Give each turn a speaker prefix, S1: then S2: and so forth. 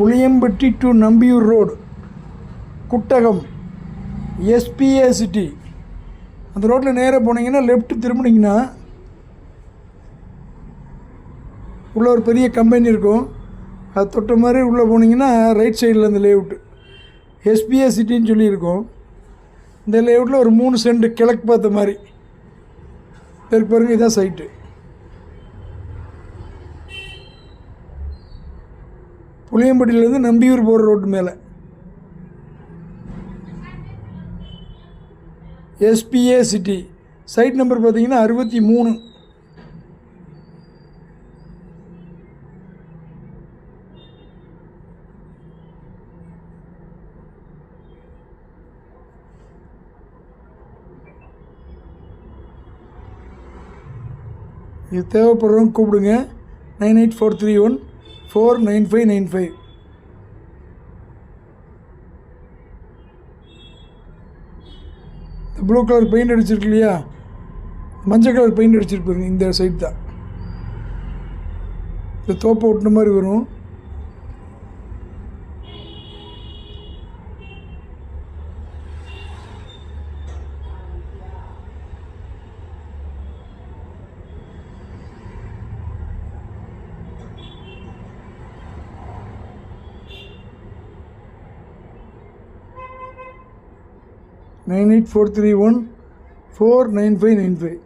S1: Puliyampatti to Nambiyur road Kuttagam SPA city அந்த ரோட்டில் நேராக போனீங்கன்னா லெஃப்ட் திரும்பினீங்கன்னா உள்ள ஒரு பெரிய கம்பெனி இருக்கும். அது தொட்ட மாதிரி உள்ளே போனீங்கன்னா ரைட் சைடில் அந்த லேஅவுட்டு எஸ்பிஏ சிட்டின்னு சொல்லியிருக்கோம். இந்த லேஅவுட்டில் ஒரு மூணு சென்ட் கிழக்கு பார்த்த மாதிரி. இருக்கு பாருங்கள் இதான் சைட்டு புளியம்பட்டியிலேருந்து நம்பியூர் போகிற ரோட்டு மேலே. எஸ்பிஏ சிட்டி சைட் நம்பர் பார்த்தீங்கன்னா அறுபத்தி மூணு. இது தேவைப்படுறவங்க கூப்பிடுங்க. Nine eight four three one. Four nine five nine five blue colour paint அடிச்சிருக்கு இல்லையா? மஞ்சள் கலர் பெயிண்ட் அடிச்சிருப்பாருங்க இந்த சைட் தான். இந்த தோப்பை ஒட்டின மாதிரி வரும். Nine eight four three one four nine five nine five